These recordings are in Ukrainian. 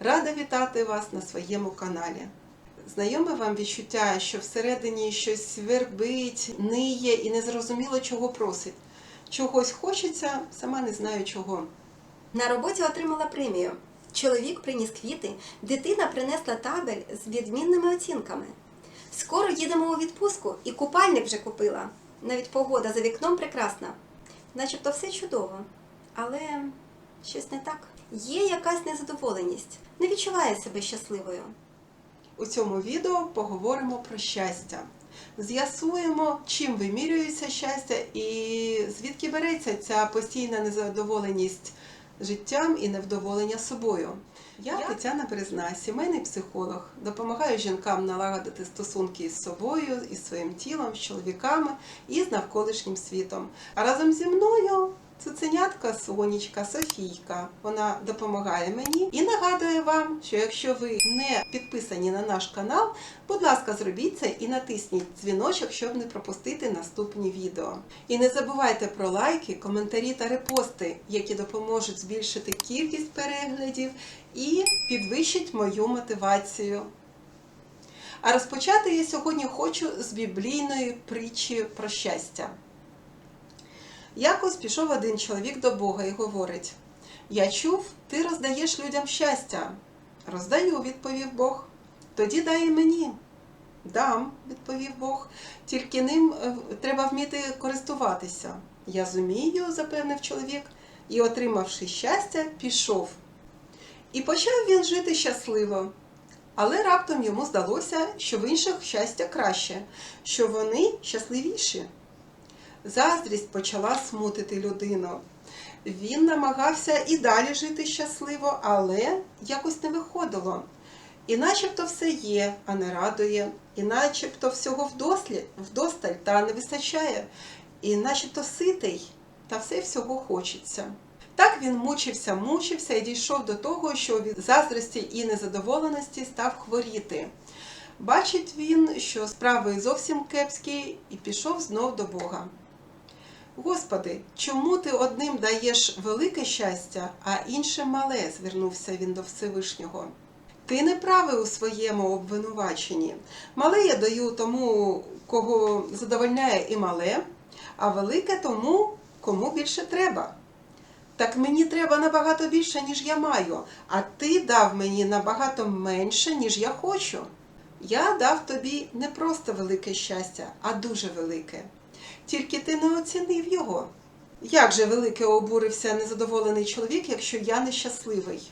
Рада вітати вас на своєму каналі. Знайоме вам відчуття, що всередині щось вербить, ниє і незрозуміло чого просить. Чогось хочеться, сама не знаю чого. На роботі отримала премію. Чоловік приніс квіти, дитина принесла табель з відмінними оцінками. Скоро їдемо у відпустку і купальник вже купила. Навіть погода за вікном прекрасна. Начебто все чудово. Але щось не так. Є якась незадоволеність. Не відчуває себе щасливою. У цьому відео поговоримо про щастя. З'ясуємо, чим вимірюється щастя і звідки береться ця постійна незадоволеність життям і невдоволення собою. Я Я- Тетяна Березна, сімейний психолог, допомагаю жінкам налагодити стосунки із собою, із своїм тілом, з чоловіками і з навколишнім світом. А разом зі мною цуценятка Сонечка, Софійка. Вона допомагає мені і нагадує вам, що якщо ви не підписані на наш канал, будь ласка, зробіть це і натисніть дзвіночок, щоб не пропустити наступні відео. І не забувайте про лайки, коментарі та репости, які допоможуть збільшити кількість переглядів і підвищить мою мотивацію. А розпочати я сьогодні хочу з біблійної притчі про щастя. Якось пішов один чоловік до Бога і говорить: Я чув, ти роздаєш людям щастя. Роздаю, відповів Бог. Тоді дай і мені. Дам, відповів Бог, тільки ним е, треба вміти користуватися. Я зумію, запевнив чоловік, і, отримавши щастя, пішов. І почав він жити щасливо. Але раптом йому здалося, що в інших щастя краще, що вони щасливіші. Заздрість почала смутити людину. Він намагався і далі жити щасливо, але якось не виходило. І начебто все є, а не радує, і начебто всього вдосталь та не вистачає, і начебто ситий, та все всього хочеться. Так він мучився, мучився і дійшов до того, що від заздрості і незадоволеності став хворіти. Бачить він, що справи зовсім кепські, і пішов знов до Бога. Господи, чому ти одним даєш велике щастя, а іншим мале? звернувся він до Всевишнього. Ти не правий у своєму обвинуваченні. Мале я даю тому, кого задовольняє і мале, а велике тому, кому більше треба. Так мені треба набагато більше, ніж я маю, а ти дав мені набагато менше, ніж я хочу. Я дав тобі не просто велике щастя, а дуже велике. Тільки ти не оцінив його. Як же велике обурився незадоволений чоловік, якщо я нещасливий?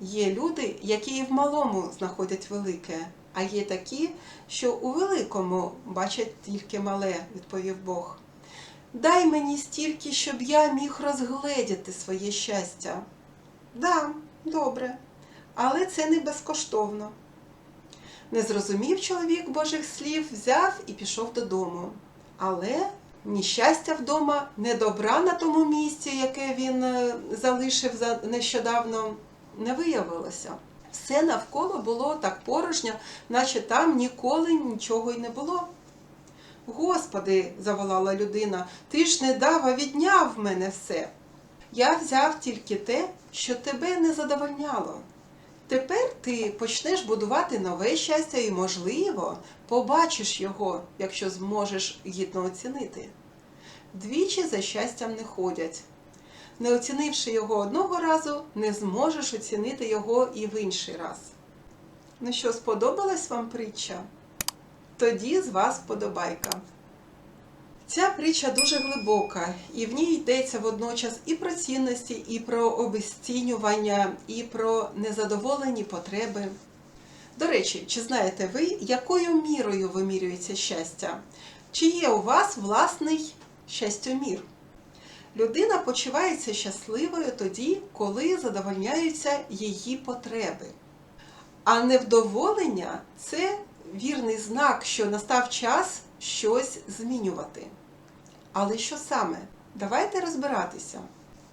Є люди, які і в малому знаходять велике, а є такі, що у великому бачать тільки мале, відповів Бог. Дай мені стільки, щоб я міг розгледіти своє щастя. Да, добре, але це не безкоштовно. Не зрозумів чоловік Божих слів, взяв і пішов додому. Але ні щастя вдома, ні добра на тому місці, яке він е, залишив нещодавно, не виявилося. Все навколо було так порожньо, наче там ніколи нічого й не було. Господи, заволала людина, ти ж не відняв мене все. Я взяв тільки те, що тебе не задовольняло. Тепер ти почнеш будувати нове щастя і, можливо, побачиш його, якщо зможеш гідно оцінити. Двічі за щастям не ходять. Не оцінивши його одного разу, не зможеш оцінити його і в інший раз. Ну що, сподобалась вам притча? Тоді з вас вподобайка. Ця притча дуже глибока, і в ній йдеться водночас і про цінності, і про обесцінювання, і про незадоволені потреби. До речі, чи знаєте ви, якою мірою вимірюється щастя? Чи є у вас власний щастомір? Людина почувається щасливою тоді, коли задовольняються її потреби. А невдоволення це вірний знак, що настав час щось змінювати. Але що саме? Давайте розбиратися.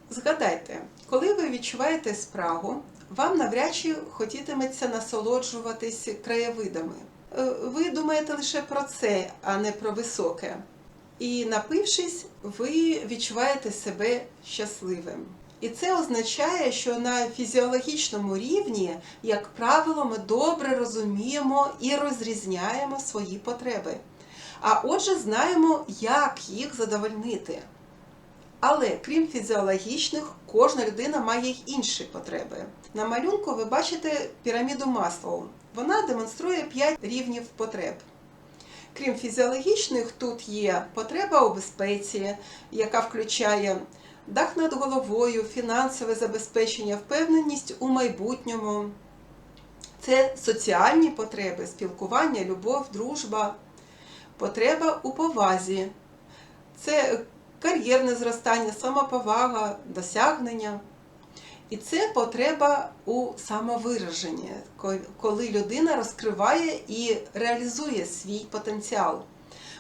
Згадайте, коли ви відчуваєте спрагу, вам навряд чи хотітиметься насолоджуватись краєвидами. Е, Ви думаєте лише про це, а не про високе. І напившись, ви відчуваєте себе щасливим. І це означає, що на фізіологічному рівні, як правило, ми добре розуміємо і розрізняємо свої потреби. А отже, знаємо, як їх задовольнити. Але крім фізіологічних, кожна людина має й інші потреби. На малюнку ви бачите піраміду Маслоу. Вона демонструє 5 рівнів потреб. Крім фізіологічних, тут є потреба у безпеці, яка включає дах над головою, фінансове забезпечення, впевненість у майбутньому. Це соціальні потреби, спілкування, любов, дружба, потреба у повазі. Це кар'єрне зростання, самоповага, досягнення. І це потреба у самовираженні, коли людина розкриває і реалізує свій потенціал.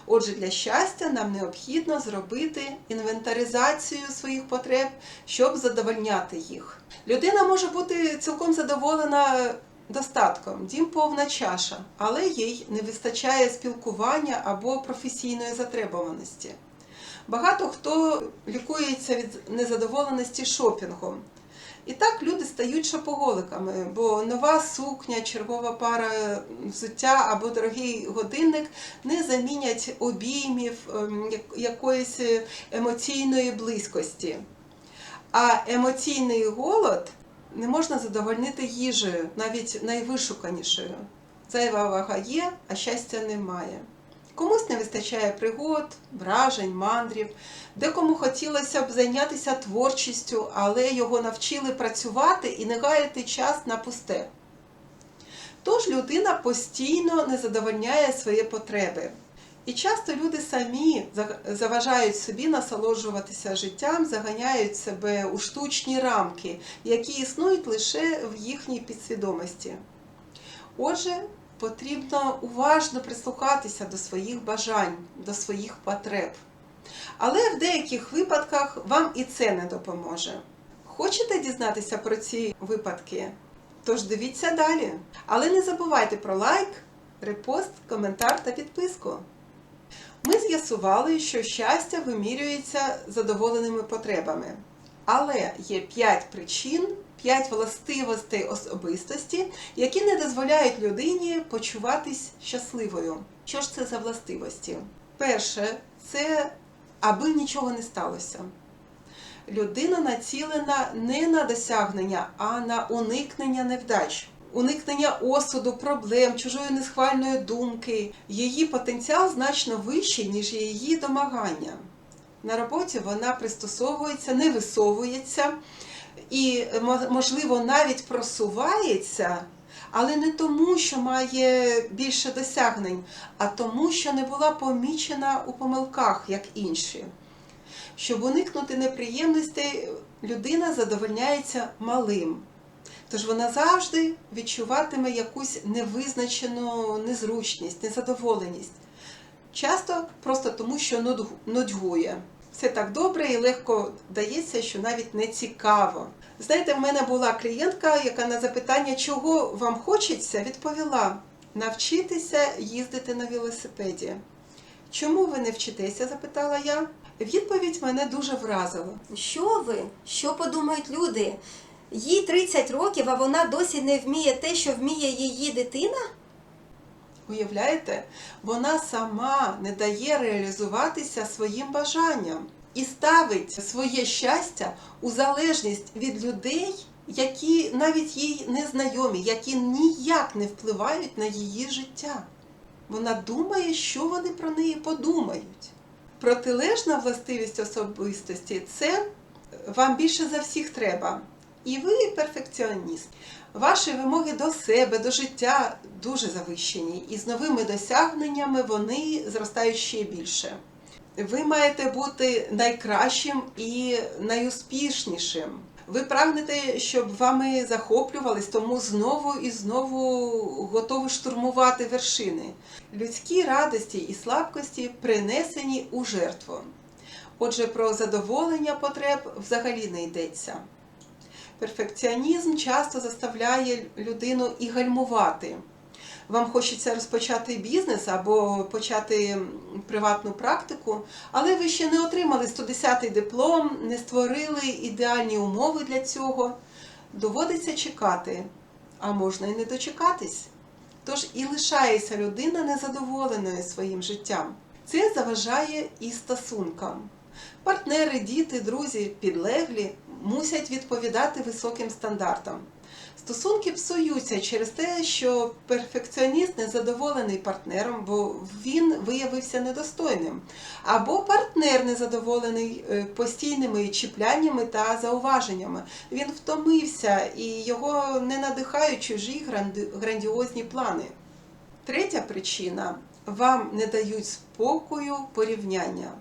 Отже, для щастя нам необхідно зробити інвентаризацію своїх потреб, щоб задовольняти їх. Людина може бути цілком задоволена достатком, дім повна чаша, але їй не вистачає спілкування або професійної затребуваності. Багато хто лікується від незадоволеності шопінгом. І так люди стають шопоголиками, бо нова сукня, чергова пара взуття або дорогий годинник не замінять обіймів, ем, якоїсь емоційної близькості. А емоційний голод не можна задовольнити їжею, навіть найвишуканішою. Зайва вага є, а щастя немає. Комусь не вистачає пригод, вражень, мандрів, декому хотілося б зайнятися творчістю, але його навчили працювати і не гаяти час на пусте. Тож людина постійно не задовольняє свої потреби. І часто люди самі заважають собі насолоджуватися життям, заганяють себе у штучні рамки, які існують лише в їхній підсвідомості. Отже, потрібно уважно прислухатися до своїх бажань, до своїх потреб. Але в деяких випадках вам і це не допоможе. Хочете дізнатися про ці випадки? Тож дивіться далі. Але не забувайте про лайк, репост, коментар та підписку. Ми з'ясували, що щастя вимірюється задоволеними потребами. Але є 5 причин, 5 властивостей особистості, які не дозволяють людині почуватись щасливою. Що ж це за властивості? Перше, це аби нічого не сталося. Людина націлена не на досягнення, а на уникнення невдач, уникнення осуду, проблем, чужої несхвальної думки. Її потенціал значно вищий, ніж її домагання. На роботі вона пристосовується, не висовується і, можливо, навіть просувається, але не тому, що має більше досягнень, а тому, що не була помічена у помилках, як інші. Щоб уникнути неприємностей, людина задовольняється малим. Тож вона завжди відчуватиме якусь невизначену незручність, незадоволеність. Часто просто тому, що нудьгує. Все так добре і легко дається, що навіть не цікаво. Знаєте, в мене була клієнтка, яка на запитання, чого вам хочеться, відповіла: навчитися їздити на велосипеді. Чому ви не вчитеся? запитала я. Відповідь мене дуже вразила. Що ви? Що подумають люди? Їй 30 років, а вона досі не вміє те, що вміє її дитина? Уявляєте, вона сама не дає реалізуватися своїм бажанням і ставить своє щастя у залежність від людей, які навіть їй не знайомі, які ніяк не впливають на її життя. Вона думає, що вони про неї подумають. Протилежна властивість особистості це вам більше за всіх треба. І ви перфекціоніст. Ваші вимоги до себе, до життя дуже завищені, і з новими досягненнями вони зростають ще більше. Ви маєте бути найкращим і найуспішнішим. Ви прагнете, щоб вами захоплювались, тому знову і знову готові штурмувати вершини. Людські радості і слабкості принесені у жертву. Отже, про задоволення потреб взагалі не йдеться. Перфекціонізм часто заставляє людину і гальмувати. вам хочеться розпочати бізнес або почати приватну практику, але ви ще не отримали 110-й диплом, не створили ідеальні умови для цього. Доводиться чекати, а можна і не дочекатись. Тож і лишається людина незадоволеною своїм життям. Це заважає і стосункам. Партнери, діти, друзі, підлеглі мусять відповідати високим стандартам. Стосунки псуються через те, що перфекціоніст незадоволений партнером, бо він виявився недостойним, або партнер незадоволений е, постійними чіпляннями та зауваженнями. Він втомився і його не надихають чужі грандіозні плани. Третя причина вам не дають спокою порівняння.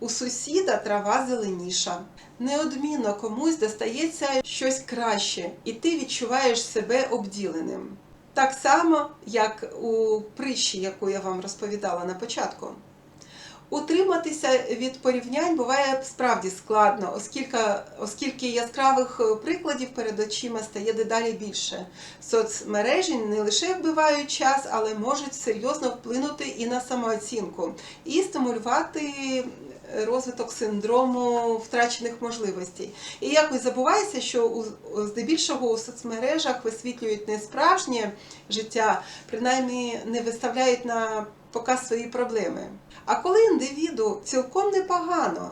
У сусіда трава зеленіша. Неодмінно комусь достається щось краще, і ти відчуваєш себе обділеним. Так само, як у притчі, яку я вам розповідала на початку. Утриматися від порівнянь буває справді складно, оскільки, оскільки яскравих е, прикладів перед очима стає дедалі більше. Соцмережі не лише вбивають час, але можуть серйозно вплинути і на самооцінку, і стимулювати розвиток синдрому втрачених можливостей. І якось забувається, що здебільшого у соцмережах висвітлюють не справжнє життя, принаймні не виставляють на показ свої проблеми. А коли індивіду цілком непогано,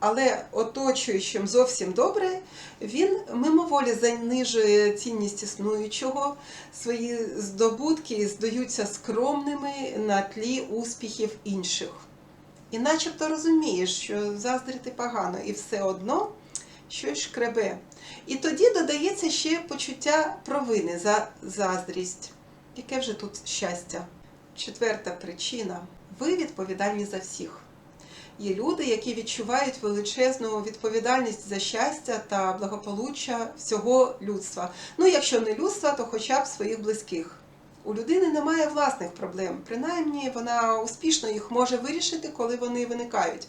але оточуючим зовсім добре, він мимоволі занижує цінність існуючого, свої здобутки здаються скромними на тлі успіхів інших. І начебто розумієш, що заздрити погано, і все одно щось шкребе. І тоді додається ще почуття провини за заздрість. Яке вже тут щастя? Четверта причина ви відповідальні за всіх. Є люди, які відчувають величезну відповідальність за щастя та благополуччя всього людства. Ну, якщо не людства, то хоча б своїх близьких. У людини немає власних проблем, принаймні вона успішно їх може вирішити, коли вони виникають.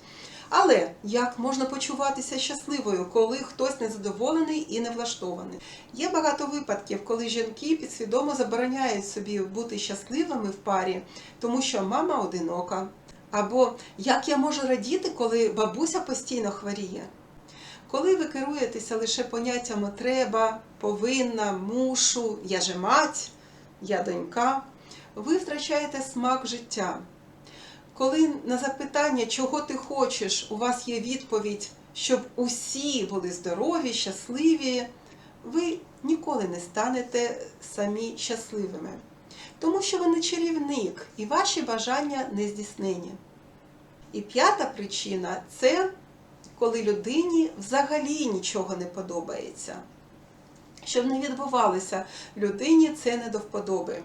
Але як можна почуватися щасливою, коли хтось незадоволений і не влаштований? Є багато випадків, коли жінки підсвідомо забороняють собі бути щасливими в парі, тому що мама одинока. Або як я можу радіти, коли бабуся постійно хворіє? Коли ви керуєтеся лише поняттями треба, повинна, мушу, я же мать, я донька, ви втрачаєте смак життя. Коли на запитання, чого ти хочеш, у вас є відповідь, щоб усі були здорові, щасливі, ви ніколи не станете самі щасливими. Тому що ви не чарівник і ваші бажання не здійснені. І п'ята причина це коли людині взагалі нічого не подобається. Щоб не відбувалося, людині це не до вподоби.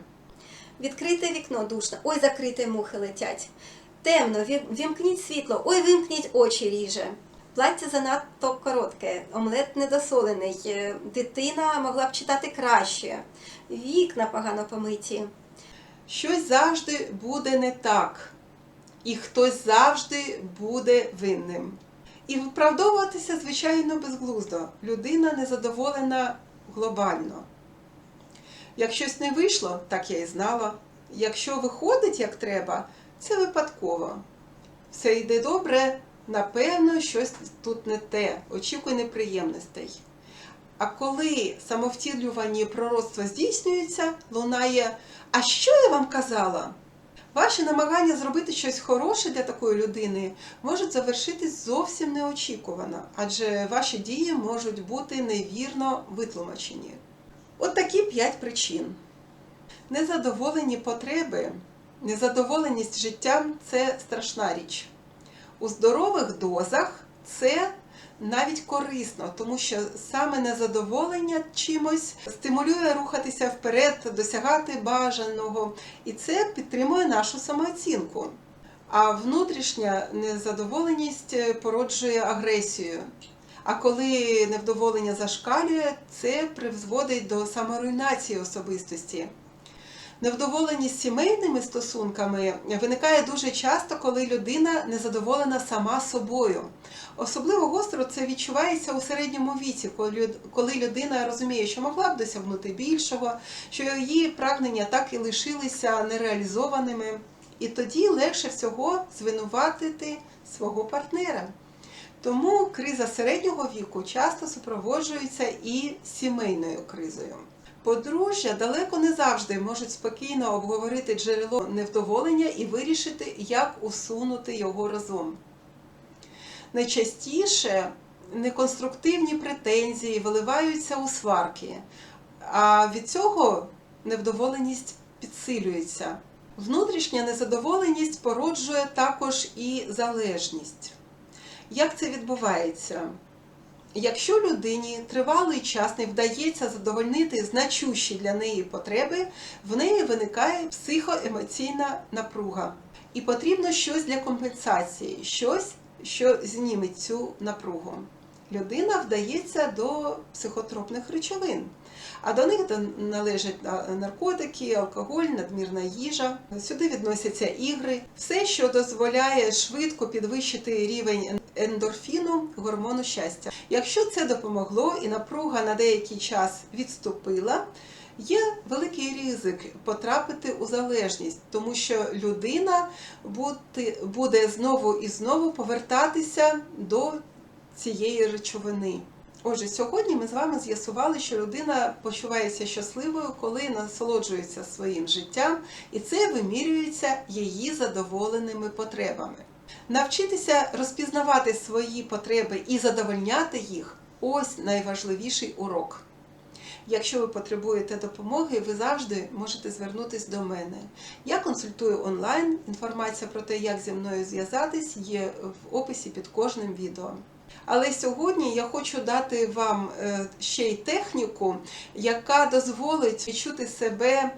Відкрите вікно душно, ой, закрите мухи летять. Темно, вімкніть світло, ой, вимкніть очі ріже. Плаття занадто коротке, омлет недосолений, е, дитина могла б читати краще, вікна погано помиті. Щось завжди буде не так, і хтось завжди буде винним. І виправдовуватися, звичайно, безглуздо. Людина незадоволена глобально. Як щось не вийшло, так я і знала. Якщо виходить як треба, це випадково. Все йде добре, напевно, щось тут не те, очікуй неприємностей. А коли самовтілювані пророцтва здійснюються, лунає А що я вам казала? Ваші намагання зробити щось хороше для такої людини можуть завершитись зовсім неочікувано, адже ваші дії можуть бути невірно витлумачені. От такі п'ять причин. Незадоволені потреби, незадоволеність життям це страшна річ. У здорових дозах це навіть корисно, тому що саме незадоволення чимось стимулює рухатися вперед, досягати бажаного, і це підтримує нашу самооцінку. А внутрішня незадоволеність е, породжує агресію. А коли невдоволення зашкалює, це призводить до саморуйнації особистості. Невдоволеність сімейними стосунками виникає дуже часто, коли людина незадоволена сама собою. Особливо гостро це відчувається у середньому віці, коли людина розуміє, що могла б досягнути більшого, що її прагнення так і лишилися нереалізованими. І тоді легше всього звинуватити свого партнера. Тому криза середнього віку часто супроводжується і сімейною кризою. Подружжя далеко не завжди можуть спокійно обговорити джерело невдоволення і вирішити, як усунути його разом. Найчастіше неконструктивні претензії виливаються у сварки, а від цього невдоволеність підсилюється. Внутрішня незадоволеність породжує також і залежність. Як це відбувається? Якщо людині тривалий час не вдається задовольнити значущі для неї потреби, в неї виникає психоемоційна напруга. І потрібно щось для компенсації, щось, що зніметь цю напругу. Людина вдається до психотропних речовин. А до них належать наркотики, алкоголь, надмірна їжа. Сюди відносяться ігри, все, що дозволяє швидко підвищити рівень ендорфіну, гормону щастя. Якщо це допомогло і напруга на деякий час відступила, є великий ризик потрапити у залежність, тому що людина буде знову і знову повертатися до цієї речовини. Отже, сьогодні ми з вами з'ясували, що людина почувається щасливою, коли насолоджується своїм життям, і це вимірюється її задоволеними потребами. Навчитися розпізнавати свої потреби і задовольняти їх ось найважливіший урок. Якщо ви потребуєте допомоги, ви завжди можете звернутися до мене. Я консультую онлайн. Інформація про те, як зі мною зв'язатись, є в описі під кожним відео. Але сьогодні я хочу дати вам е, ще й техніку, яка дозволить відчути себе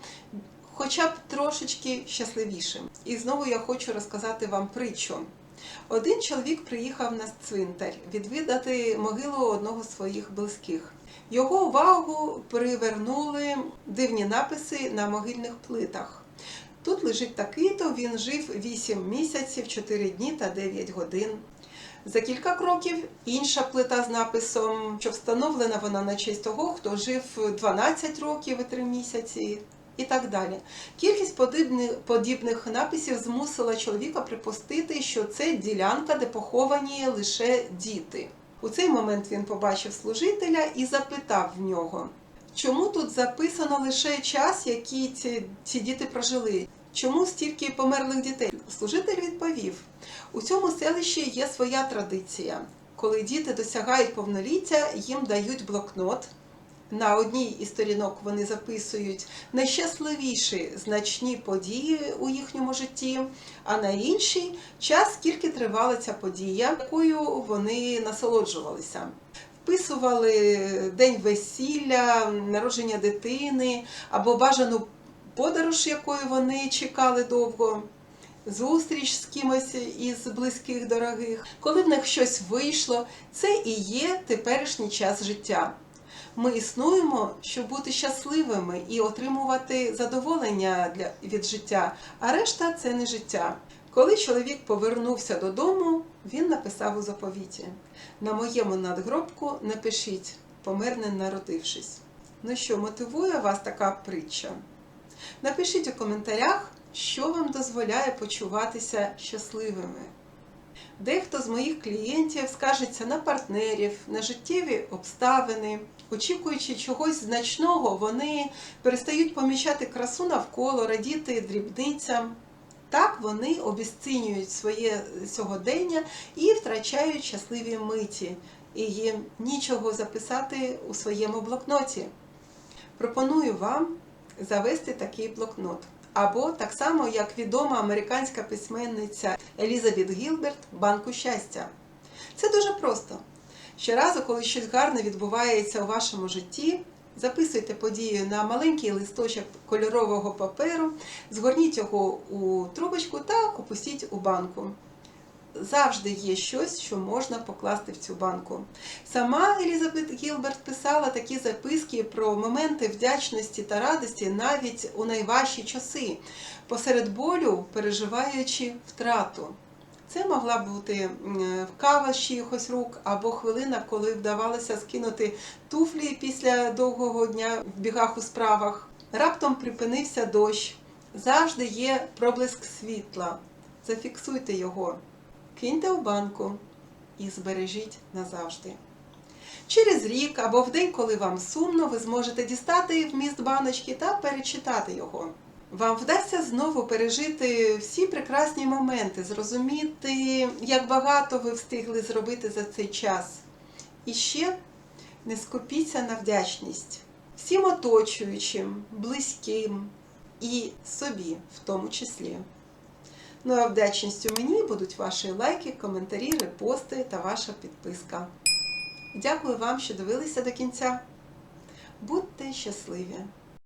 хоча б трошечки щасливішим. І знову я хочу розказати вам притчу. Один чоловік приїхав на цвинтар відвідати могилу одного з своїх близьких. Його увагу привернули дивні написи на могильних плитах. Тут лежить такий-то, він жив 8 місяців, 4 дні та 9 годин. За кілька кроків інша плита з написом, що встановлена вона на честь того, хто жив 12 років і 3 місяці, і так далі. Кількість подібних, написів змусила чоловіка припустити, що це ділянка, де поховані лише діти. У цей момент він побачив служителя і запитав в нього, чому тут записано лише час, який ці, ці діти прожили. Чому стільки померлих дітей? Служитель відповів: у цьому селищі є своя традиція. Коли діти досягають повноліття, їм дають блокнот. На одній із сторінок вони записують найщасливіші значні події у їхньому житті, а на іншій час, скільки тривала ця подія, якою вони насолоджувалися. Вписували день весілля, народження дитини або бажану подорож, якої вони чекали довго зустріч з кимось із близьких дорогих. Коли в них щось вийшло, це і є теперішній час життя. Ми існуємо, щоб бути щасливими і отримувати задоволення від життя, а решта це не життя. Коли чоловік повернувся додому, він написав у заповіті: на моєму надгробку напишіть, помер не народившись. Ну що, мотивує вас така притча? Напишіть у коментарях, що вам дозволяє почуватися щасливими. Дехто з моїх клієнтів скаржиться на партнерів, на життєві обставини. Очікуючи чогось значного, вони перестають помічати красу навколо, радіти дрібницям. Так вони обіцінюють своє сьогодення і втрачають щасливі миті, і їм нічого записати у своєму блокноті. Пропоную вам завести такий блокнот. Або так само, як відома американська письменниця Елізабет Гілберт Банку щастя. Це дуже просто. Щоразу, коли щось гарне відбувається у вашому житті, записуйте подію на маленький листочок кольорового паперу, згорніть його у трубочку та опустіть у банку. Завжди є щось, що можна покласти в цю банку. Сама Елізабет Гілберт писала такі записки про моменти вдячності та радості навіть у найважчі часи, посеред болю переживаючи втрату. Це могла бути кава з чиїхось рук або хвилина, коли вдавалося скинути туфлі після довгого дня в бігах у справах. Раптом припинився дощ. Завжди є проблиск світла. Зафіксуйте його, киньте у банку і збережіть назавжди. Через рік або в день, коли вам сумно, ви зможете дістати вміст баночки та перечитати його. Вам вдасться знову пережити всі прекрасні моменти, зрозуміти, як багато ви встигли зробити за цей час. І ще не скупіться на вдячність всім оточуючим, близьким і собі в тому числі. Ну а вдячністю мені будуть ваші лайки, коментарі, репости та ваша підписка. Дякую вам, що дивилися до кінця. Будьте щасливі!